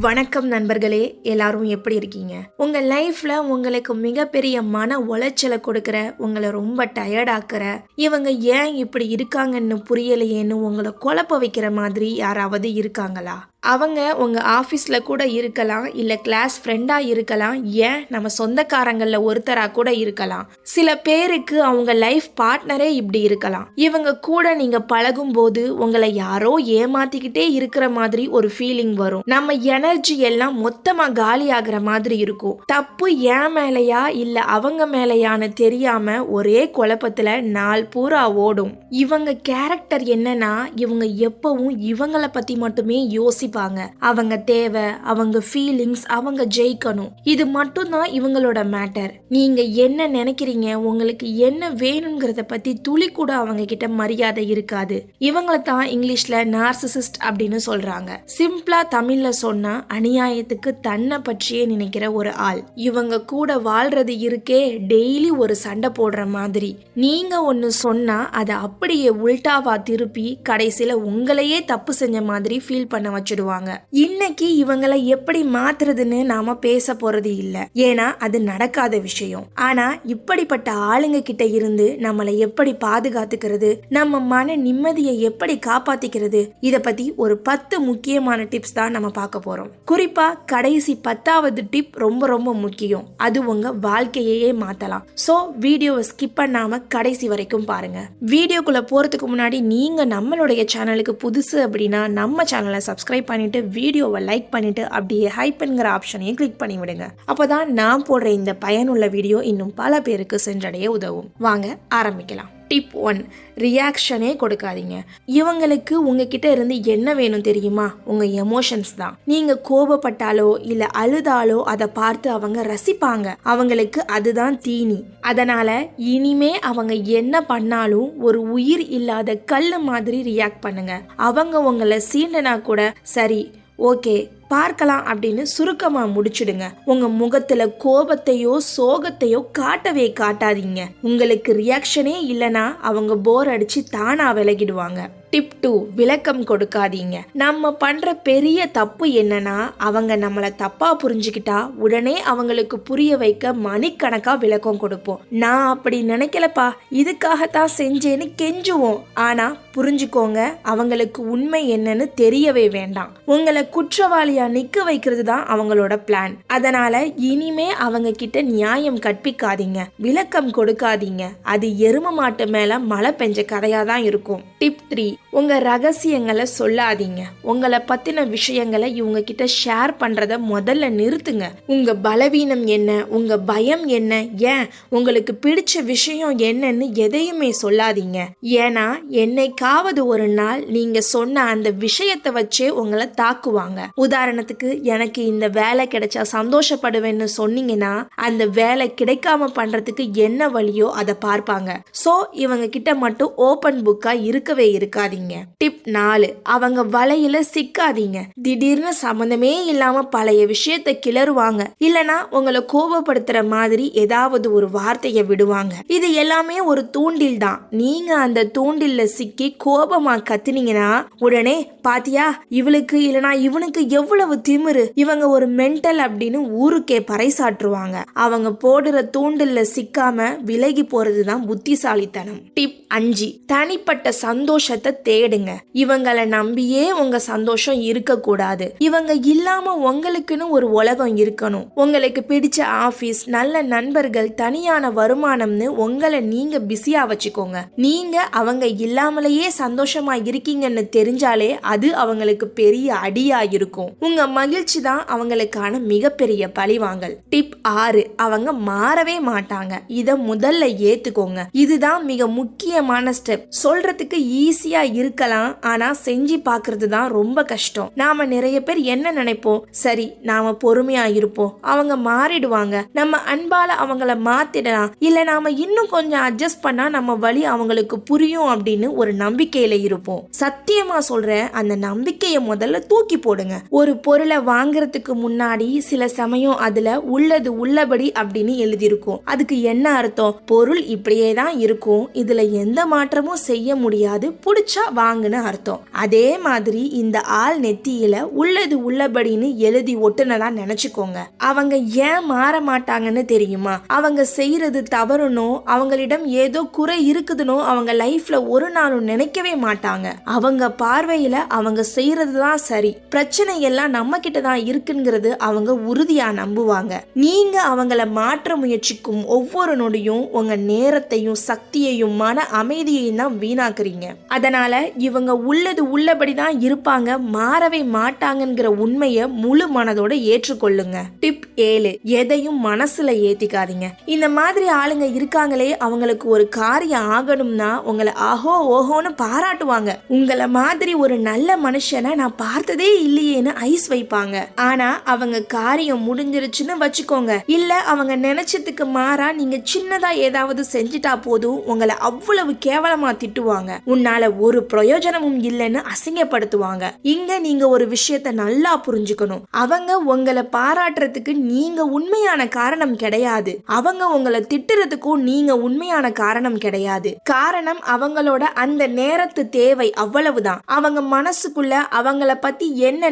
வணக்கம் நண்பர்களே எல்லாரும் எப்படி இருக்கீங்க? உங்கள் லைஃப்ல உங்களுக்கு மிகப்பெரிய மன உளைச்சலை கொடுக்குற உங்களை ரொம்ப டயர்டாக்குற இவங்க ஏன் இப்படி இருக்காங்கன்னு புரியலையேன்னு உங்களை குழப்ப வைக்கிற மாதிரி யாராவது இருக்காங்களா? அவங்க உங்க ஆஃபீஸ்ல கூட இருக்கலாம் இல்ல கிளாஸ் ஃப்ரெண்டா இருக்கலாம் ஏன் நம்ம சொந்தக்காரங்கள்ல ஒருத்தரா கூட இருக்கலாம். சில பேருக்கு அவங்க லைஃப் பார்ட்னரே இப்படி இருக்கலாம். இவங்க கூட நீங்க பழகும் போது உங்களை யாரோ ஏமாத்திக்கிட்டே இருக்கிற மாதிரி ஒரு ஃபீலிங் வரும். நம்ம எனர்ஜி எல்லாம் மொத்தமா காலி ஆகிற மாதிரி இருக்கும். தப்பு ஏன் மேலையா இல்ல அவங்க மேலையான்னு தெரியாம ஒரே குழப்பத்துல நாள் பூரா ஓடும். இவங்க கேரக்டர் என்னன்னா இவங்க எப்பவும் இவங்கள பத்தி மட்டுமே யோசிப்பாங்க. அவங்க தேவை அவங்க ஃபீலிங்ஸ் அவங்க ஜெயிக்கணும். இது மட்டும்தான் இவங்களோட மேட்டர் நீங்க என்ன நினைக்கிறீங்க உங்களுக்கு என்ன வேணுங்கிறத பத்தி துளி கூட அவங்க கிட்ட மரியாதை இருக்காது. இவங்கள தான் இங்கிலீஷ்ல நார்சிசிஸ்ட் அப்படின்னு சொல்றாங்க. சிம்பிளா தமிழ்ல சொன்னா அநியாயத்துக்கு தன்னை பற்றியே நினைக்கிற ஒரு ஆள். இவங்க கூட வாழ்றது இருக்கே டெய்லி ஒரு சண்டை போடுற மாதிரி. நீங்க ஒன்னு சொன்னா அதை அப்படியே உல்டாவா திருப்பி கடைசியில உங்களையே தப்பு செஞ்ச மாதிரி ஃபீல் பண்ண வச்சிடுவாங்க இன்னைக்கு இவங்களை எப்படி மாத்துறதுன்னு நாம பேச போறது இல்ல. ஏன்னா அது நடக்காத விஷயம். ஆனா இப்படிப்பட்ட ஆளுங்க கிட்ட இருந்து நம்மளை எப்படி பாதுகாத்துக்கிறது நம்ம மன நிம்மதியை எப்படி காப்பாத்திக்கிறது இத பத்தி ஒரு பத்து முக்கியமான டிப்ஸ் தான் நம்ம பார்க்க போறோம். குறிப்பா கடைசி பத்தாவது டிப் ரொம்ப ரொம்ப முக்கியம். அது உங்க வாழ்க்கையே மாத்தலாம். சோ வீடியோவை ஸ்கிப் பண்ணாம கடைசி வரைக்கும் பாருங்க. வீடியோக்குள்ள போறதுக்கு முன்னாடி நீங்க நம்மளுடைய சேனலுக்கு புதுசு அப்படின்னா நம்ம சேனலை சப்ஸ்கிரைப் பண்ணிவிட்டு வீடியோவை லைக் பண்ணிவிட்டு அப்படியே ஹைப்புங்கிற ஆப்ஷனையும் கிளிக் பண்ணி விடுங்க. அப்பதான் நான் போடுற இந்த பயனுள்ள வீடியோ இன்னும் பல பேருக்கு சென்றடைய உதவும். வாங்க ஆரம்பிக்கலாம். டிப் ஒன் ரியாக்ஷனே கொடுக்காதீங்க. இவங்களுக்கு உங்ககிட்ட இருந்து என்ன வேணும் தெரியுமா? உங்க எமோஷன்ஸ் தான். நீங்க கோபப்பட்டாலோ இல்ல அழுதாலோ அதை பார்த்து அவங்க ரசிப்பாங்க. அவங்களுக்கு அதுதான் தீனி. அதனால இனிமே அவங்க என்ன பண்ணாலும் ஒரு உயிர் இல்லாத கல் மாதிரி ரியாக்ட் பண்ணுங்க. அவங்க உங்களை சீண்டனா கூட சரி ஓகே பார்க்கலாம் அப்படின்னு சுருக்கமா முடிச்சிடுங்க. உங்க முகத்துல கோபத்தையோ சோகத்தையோ காட்டவே காட்டாதீங்க. உங்களுக்கு ரியாக்ஷனே இல்லனா அவங்க போர் அடிச்சு தானா விலகிடுவாங்க. டிப் டூ விளக்கம் கொடுக்காதீங்க. நம்ம பண்ற பெரிய தப்பு என்னன்னா அவங்க நம்மளை தப்பா புரிஞ்சுக்கிட்டா உடனே அவங்களுக்கு புரிய வைக்க மணிக்கணக்கா விளக்கம் கொடுப்போம். நான் அப்படி நினைக்கலப்பா. இதுக்காகத்தான் செஞ்சேன்னு கெஞ்சுவோம். ஆனா புரிஞ்சுக்கோங்க அவங்களுக்கு உண்மை என்னன்னு தெரியவே வேண்டாம். உங்களை குற்றவாளி குற்றவாளியா நிக்க வைக்கிறது தான் அவங்களோட பிளான் அதனால இனிமே அவங்க கிட்ட நியாயம் கற்பிக்காதீங்க. விளக்கம் கொடுக்காதீங்க. அது எரும மாட்டு மேல மழை பெஞ்ச கதையாக தான் இருக்கும். டிப் த்ரீ உங்க ரகசியங்களை சொல்லாதீங்க. உங்களை பத்தின விஷயங்களை இவங்க கிட்ட ஷேர் பண்றத முதல்ல நிறுத்துங்க. உங்க பலவீனம் என்ன? உங்க பயம் என்ன? ஏன்? உங்களுக்கு பிடிச்ச விஷயம் என்னன்னு எதையுமே சொல்லாதீங்க. ஏன்னா என்னைக்காவது ஒரு நாள் நீங்க சொன்ன அந்த விஷயத்தை வச்சே உங்களை தாக்குவாங்க. உதாரணத்துக்கு எனக்கு இந்த வேலை கிடைச்சா சந்தோஷப்படுவேன்னு சொன்னீங்கன்னா அந்த வேலை கிடைக்காம பண்றதுக்கு என்ன வழியோ அதை பார்ப்பாங்க. சோ இவங்க கிட்ட மட்டும் ஓபன் புக்கா இருக்கவே இருக்காதீங்க. டிப் நாலு அவங்க வலையில சிக்காதீங்க. திடீர்னு சம்மந்தமே இல்லாம பழைய விஷயத்தை கிளறுவாங்க. இல்லனா உங்களை கோபப்படுத்துற மாதிரி ஏதாவது ஒரு வார்த்தையை விடுவாங்க. இது எல்லாமே ஒரு தூண்டில் தான். நீங்க அந்த தூண்டில்ல சிக்கி கோபமா கத்துனீங்கன்னா உடனே பாத்தியா இவளுக்கு இல்லனா இவனுக்கு எவ்வளவு திமிரு இவங்க ஒரு மென்டல் அப்படின்னு ஊருக்கே பறைசாற்றுவாங்க. அவங்க போடுற தூண்டில்ல சிக்காம விலகி போறதுதான் புத்திசாலித்தனம். டிப் அஞ்சு தனிப்பட்ட சந்தோஷத்தை தேடுங்க. இவங்களை நம்பியே உங்க சந்தோஷம் இருக்கக்கூடாது. இவங்க இல்லாம உங்களுக்குன்னு ஒரு உலகம் இருக்கணும். உங்களுக்கு பிடிச்ச ஆபீஸ் நல்ல நண்பர்கள் தனியான வருமானம்னு உங்களை நீங்க பிஸியா வச்சுக்கோங்க. நீங்க அவங்க இல்லாமலேயே சந்தோஷமா இருக்கீங்கன்னு தெரிஞ்சாலே அது அவங்களுக்கு பெரிய அடியா இருக்கும். உங்க மகிழ்ச்சி தான் அவங்களுக்கான மிகப்பெரிய பழிவாங்கல் டிப் ஆறு அவங்க மாறவே மாட்டாங்க. இதை முதல்ல ஏத்துக்கோங்க. இதுதான் மிக முக்கியமான ஸ்டெப் சொல்றதுக்கு ஈஸியா இருக்கலாம் ஆனா செஞ்சு பாக்குறது தான் ரொம்ப கஷ்டம். நாம நிறைய பேர் என்ன நினைப்போம்? சரி நாம பொறுமையா இருப்போம். அவங்க மாறிடுவாங்க. நம்ம அன்பால அவங்கள மாத்திடலாம். இல்ல நாம இன்னும் கொஞ்சம் அட்ஜஸ்ட் பண்ணா நம்ம வழி அவங்களுக்கு புரியும் அப்படின்னு ஒரு நம்பிக்கையில இருப்போம். சத்தியமா சொல்றேன் அந்த நம்பிக்கையை முதல்ல தூக்கி போடுங்க. ஒரு பொருளை வாங்குறதுக்கு முன்னாடி சில சமயம் அதுல உள்ளது உள்ளபடி அப்படின்னு எழுதியிருக்கும். அதுக்கு என்ன அர்த்தம்? பொருள் இப்படியே தான் இருக்கும். இதுல எந்த மாற்றமும் செய்ய முடியாது. புடிச்சா வாங்குன்னு அர்த்தம். அதே மாதிரி இந்த ஆள் நெத்தியில உள்ளது உள்ளபடின்னு எழுதி ஒட்டுனதா நினைச்சுக்கோங்க. அவங்க ஏன் மாற மாட்டாங்கன்னு தெரியுமா? அவங்க செய்யறது தவறுனோ அவங்களிடம் ஏதோ குறை இருக்குதுனோ அவங்க லைஃப்ல ஒரு நாளும் நினைக்கவே மாட்டாங்க. அவங்க பார்வையில அவங்க செய்யறது தான் சரி. பிரச்சனை எல்லாம் நம்ம கிட்ட தான் இருக்குங்கிறது அவங்க உறுதியா நம்புவாங்க. நீங்க அவங்கள மாற்ற முயற்சிக்கும் ஒவ்வொரு நொடியும் உங்க நேரத்தையும் சக்தியையும் மன அமைதியையும் தான் வீணாக்குறீங்க. அதனால இவங்க உள்ளது உள்ளபடி தான் இருப்பாங்க மாறவே மாட்டாங்கங்கிற உண்மையை முழு மனதோட ஏற்றுக்கொள்ளுங்க. டிப் ஏழு எதையும் மனசுல ஏத்திக்காதீங்க. இந்த மாதிரி ஆளுங்க இருக்காங்களே அவங்களுக்கு ஒரு காரியம் ஆகணும்னா உங்களை ஆஹோ ஓஹோன்னு பாராட்டுவாங்க. உங்களை மாதிரி ஒரு நல்ல மனுஷனை நான் பார்த்ததே இல்லையேன்னு ஐஸ் வைப்பாங்க. ஆனா அவங்க காரியம் முடிஞ்சிருச்சுன்னு வச்சுக்கோங்க. இல்ல அவங்க நினைச்சதுக்கு மாறா நீங்க சின்னதா ஏதாவது செஞ்சுட்டா போதும் உங்களை அவ்வளவு கேவலமா திட்டுவாங்க. உன்னால ஒரு பிரயோஜனமும் இல்லைன்னு அசிங்கப்படுத்துவாங்க. இங்க நீங்க ஒரு விஷயத்த நல்லா புரிஞ்சுக்கணும். அவங்க உங்களை பாராட்டுறதுக்கு நீங்க உண்மையான காரணம் கிடையாது. அவங்க உங்களை திட்டுறதுக்கும் நீங்க உண்மையான காரணம் கிடையாது. காரணம் அவங்களோட அந்த நேரத்து தேவை அவ்வளவுதான். அவங்க மனசுக்குள்ள அவங்கள பத்தி என்ன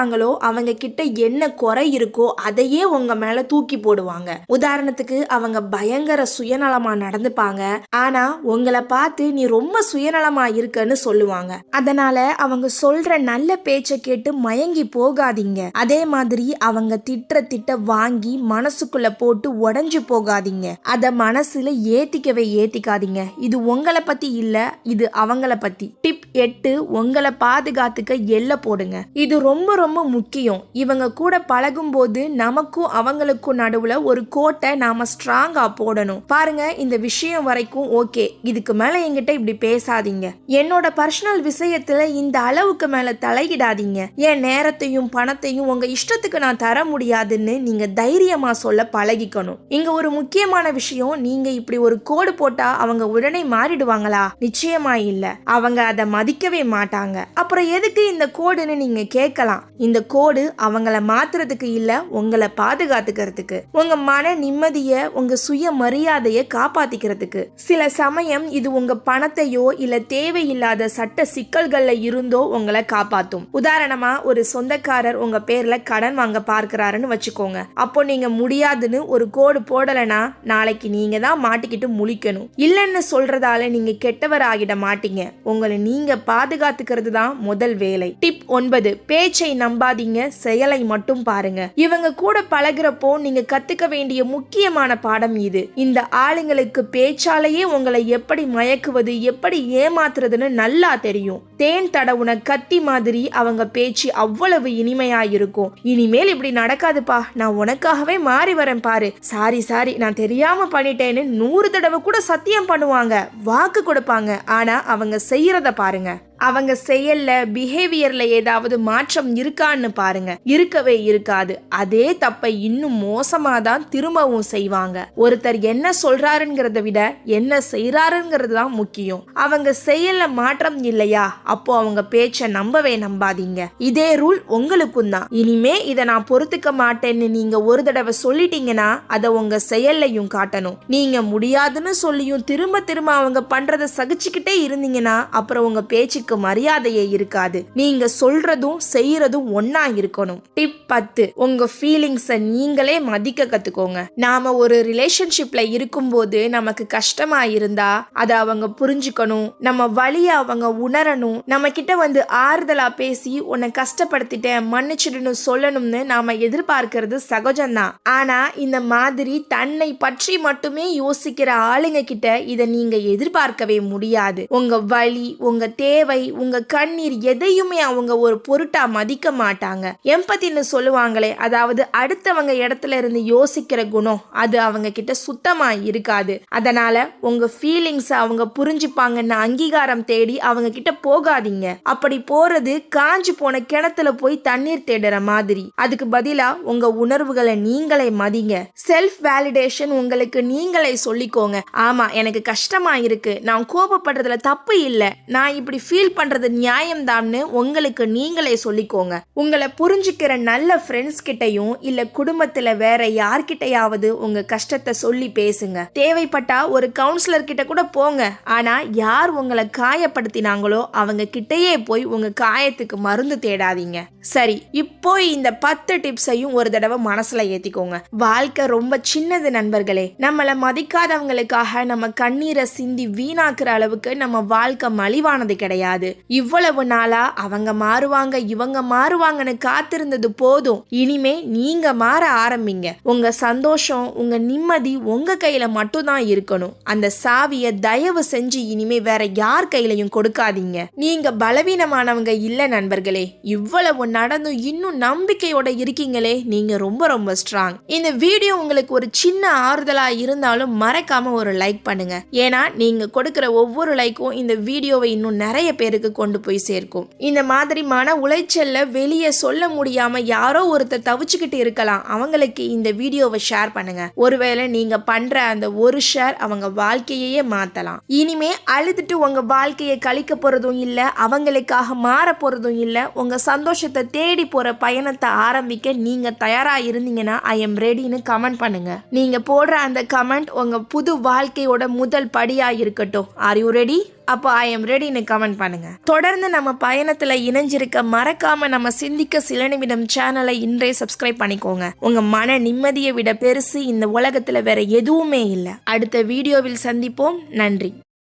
நினைக்கிறாங்களோ அவங்க கிட்ட என்ன குறை இருக்கோ அதையே உங்க மேல தூக்கி போடுவாங்க. உதாரணத்துக்கு அவங்க பயங்கர சுயநலமா நடந்துப்பாங்க. ஆனா உங்களை பார்த்து நீ ரொம்ப சுயநலமா இருக்கன்னு சொல்லுவாங்க. அதனால அவங்க சொல்ற நல்ல பேச்சை கேட்டு மயங்கி போகாதீங்க. அதே மாதிரி அவங்க திட்டுற திட்ட வாங்கி மனசுக்குள்ள போட்டு உடஞ்சு போகாதீங்க. அத மனசுல ஏத்திக்கவே ஏத்திக்காதீங்க. இது உங்களை பத்தி இல்ல இது அவங்கள பத்தி. டிப் எட்டு உங்களை பாதுகாத்துக்க எல்ல போடுங்க. இது ரொம்ப ரொம்ப முக்கியம். இவங்க கூட பழகும் போது நமக்கும் அவங்களுக்கும் நடுவுல ஒரு கோட்டை நாம ஸ்ட்ராங்கா போடணும். பாருங்க இந்த விஷயம் வரைக்கும் ஓகே. இதுக்கு மேல என்கிட்ட இப்படி பேசாதீங்க. என்னோட பர்சனல் விஷயத்துல இந்த அளவுக்கு மேல தலையிடாதீங்க. என் நேரத்தையும் பணத்தையும் உங்க இஷ்டத்துக்கு நான் தர முடியாதுன்னு நீங்க தைரியமா சொல்ல பழகிக்கணும். இங்க ஒரு முக்கியமான விஷயம் நீங்க இப்படி ஒரு கோடு போட்டா அவங்க உடனே மாறிடுவாங்களா? நிச்சயமா இல்ல. அவங்க அதை மதிக்கவே மாட்டாங்க. அப்புறம் எதுக்கு இந்த கோடுன்னு நீங்க கேட்கலாம்? இந்த கோடு அவங்கள மாத்துறதுக்கு இல்ல உங்களை பாதுகாத்துக்கிறதுக்கு. உங்க மன நிம்மதிய உங்க சுய மரியாதைய காப்பாத்திக்கிறதுக்கு. சில சமயம் இது உங்க பணத்தையோ இல்ல தேவையில்லாத சட்ட சிக்கல்கள்ல இருந்தோ உங்களை காப்பாத்தும். உதாரணமா ஒரு சொந்தக்காரர் உங்க பேர்ல கடன் வாங்க பார்க்கறாருன்னு வச்சுக்கோங்க. அப்போ நீங்க முடியாதுன்னு ஒரு கோடு போடலைன்னா நாளைக்கு நீங்க தான் மாட்டிக்கிட்டு முழிக்கணும். இல்லைன்னு சொல்றதால நீங்க கெட்டவர் ஆகிட மாட்டீங்க. உங்களை நீங்க பாதுகாத்துக்கிறது தான் முதல் வேலை. டிப் ஒன்பது பேச்சை நம்பாதீங்க செயலை மட்டும் பாருங்க. இவங்க கூட பழகுறப்போ நீங்க கத்துக்க வேண்டிய முக்கியமான பாடம் இது. இந்த ஆளுங்களுக்கு பேச்சாலேயே உங்களை எப்படி மயக்குவது எப்படி ஏமாத்துறதுன்னு நல்லா தெரியும். தேன் தடவுன கத்தி மாதிரி அவங்க பேச்சு அவ்வளவு இனிமையா இருக்கும். இனிமேல் இப்படி நடக்காதுப்பா நான் உனக்காகவே மாறி வரேன் பாரு. சாரி சாரி நான் தெரியாம பண்ணிட்டேன்னு நூறு தடவை கூட சத்தியம் பண்ணுவாங்க வாக்கு கொடுப்பாங்க. ஆனா அவங்க செய்யறத பாருங்க. அவங்க செயல்ல பிஹேவியர்ல ஏதாவது மாற்றம் இருக்கான்னு பாருங்க. இருக்கவே இருக்காது. அதே தப்பை இன்னும் மோசமா தான் திரும்பவும் செய்வாங்க. ஒருத்தர் என்ன சொல்றாருங்கிறத விட என்ன செய்யறாருங்கிறது தான் முக்கியம். அவங்க செயல்ல மாற்றம் இல்லையா? அப்போ அவங்க பேச்ச நம்பவே நம்பாதீங்க. இதே ரூல் உங்களுக்கும் தான். இனிமே இதை நான் பொறுத்துக்க மாட்டேன்னு நீங்க ஒரு தடவை சொல்லிட்டீங்கன்னா அதை உங்க செயல்லையும் காட்டணும். நீங்க முடியாதுன்னு சொல்லியும் திரும்ப திரும்ப அவங்க பண்றதை சகிச்சுக்கிட்டே இருந்தீங்கன்னா அப்புறம் உங்க பேச்சுக்கு மரியாதையே இருக்காது. நீங்க சொல்றதும் செய்யறதும் ஒன்னா இருக்கணும். டிப் பத்து. உங்க ஃபீலிங்ஸை நீங்களே மதிக்க கத்துக்கோங்க. நாம ஒரு ரிலேஷன்ஷிப்ல இருக்கும்போது நமக்கு கஷ்டமா இருந்தா அதை அவங்க புரிஞ்சுக்கணும். நம்ம வழிய அவங்க உணரணும். நம்ம கிட்ட வந்து ஆறுதலா பேசி உன்னை கஷ்டப்படுத்திட்டேன் மன்னிச்சிடுன்னு சொல்லணும்னு நாம எதிர்பார்க்கறது சகஜம்தான். ஆனா இந்த மாதிரி தன்னை பற்றி மட்டுமே யோசிக்கிற ஆளுங்க கிட்ட இதை நீங்க எதிர்பார்க்கவே முடியாது. உங்க வழி உங்க தேவை உங்க கண்ணீர் எதையுமே அவங்க ஒரு பொருட்டா மதிக்க மாட்டாங்க. எம்பத்தின்னு சொல்லுவாங்களே அதாவது அடுத்தவங்க இடத்துல இருந்து யோசிக்கிற குணம் அது அவங்க கிட்ட சுத்தமா இருக்காது. அதனால உங்க ஃபீலிங்ஸ் அவங்க புரிஞ்சுப்பாங்கன்னு அங்கீகாரம் தேடி அவங்க கிட்ட போகாதீங்க. அப்படி போறது காஞ்சு போன கிணத்துல போய் தண்ணீர் தேடுற மாதிரி. அதுக்கு பதிலா உங்க உணர்வுகளை நீங்களே மதிங்க. செல்ஃப் வேலிடேஷன் உங்களுக்கு நீங்களே சொல்லிக்கோங்க. ஆமா எனக்கு கஷ்டமா இருக்கு. நான் கோபப்படுறதுல தப்பு இல்லை. நான் இப்படி ஃபீல் ஃபீல் பண்றது நியாயம்தான்னு உங்களுக்கு நீங்களே சொல்லிக்கோங்க. உங்களை புரிஞ்சுக்கிற நல்ல ஃப்ரெண்ட்ஸ் கிட்டயும் இல்ல குடும்பத்துல வேற யார்கிட்டயாவது உங்க கஷ்டத்தை சொல்லி பேசுங்க. தேவைப்பட்டா ஒரு கவுன்சிலர் கிட்ட கூட போங்க. ஆனா யார் உங்களை காயப்படுத்தினாங்களோ அவங்க கிட்டயே போய் உங்க காயத்துக்கு மருந்து தேடாதீங்க. சரி இப்போ இந்த பத்து டிப்ஸையும் ஒரு தடவை மனசுல ஏத்திக்கோங்க. வாழ்க்கை ரொம்ப சின்னது நண்பர்களே. நம்மளை மதிக்காதவங்களுக்காக நம்ம கண்ணீரை சிந்தி வீணாக்குற அளவுக்கு நம்ம வாழ்க்கை மலிவானது கிடையாது. கிடையாது. இவ்வளவு நாளா அவங்க மாறுவாங்க இவங்க மாறுவாங்கன்னு காத்திருந்தது போதும். இனிமே நீங்க மாற ஆரம்பிங்க. உங்க சந்தோஷம் உங்க நிம்மதி உங்க கையில மட்டும்தான் இருக்கணும். அந்த சாவியை தயவு செஞ்சு இனிமே வேற யார் கையிலையும் கொடுக்காதீங்க. நீங்க பலவீனமானவங்க இல்ல நண்பர்களே. இவ்வளவு நடந்தும் இன்னும் நம்பிக்கையோட இருக்கீங்களே. நீங்க ரொம்ப ரொம்ப ஸ்ட்ராங் இந்த வீடியோ உங்களுக்கு ஒரு சின்ன ஆறுதலா இருந்தாலும் மறக்காம ஒரு லைக் பண்ணுங்க. ஏன்னா நீங்க கொடுக்கிற ஒவ்வொரு லைக்கும் இந்த வீடியோவை இன்னும் நிறைய பேருக்கு கொண்டு போய் சேர்க்கும். இந்த மாதிரி மன உளைச்சல்ல வெளியே சொல்ல முடியாம யாரோ ஒருத்தர் தவிச்சுக்கிட்டு இருக்கலாம். அவங்களுக்கு இந்த வீடியோவை ஷேர் பண்ணுங்க. ஒருவேளை நீங்க பண்ற அந்த ஒரு ஷேர் அவங்க வாழ்க்கையே மாத்தலாம். இனிமே அழுதுட்டு உங்க வாழ்க்கையை கழிக்க போறதும் இல்ல அவங்களுக்காக மாற போறதும் இல்ல உங்க சந்தோஷத்தை தேடி போற பயணத்தை ஆரம்பிக்க நீங்க தயாரா இருந்தீங்கன்னா ஐ எம் ரெடின்னு கமெண்ட் பண்ணுங்க. நீங்க போடுற அந்த கமெண்ட் உங்க புது வாழ்க்கையோட முதல் படியா இருக்கட்டும். ஆர் யூ ரெடி அப்போ ஐ எம் ரெடின்னு கமெண்ட் பண்ணுங்க. தொடர்ந்து நம்ம பயணத்துல இணைஞ்சிருக்க மறக்காம நம்ம சிந்திக்க சில நிமிடம் சேனலை இன்றே சப்ஸ்கிரைப் பண்ணிக்கோங்க. உங்க மன நிம்மதியை விட பெருசு இந்த உலகத்துல வேற எதுவுமே இல்லை. அடுத்த வீடியோவில் சந்திப்போம். நன்றி.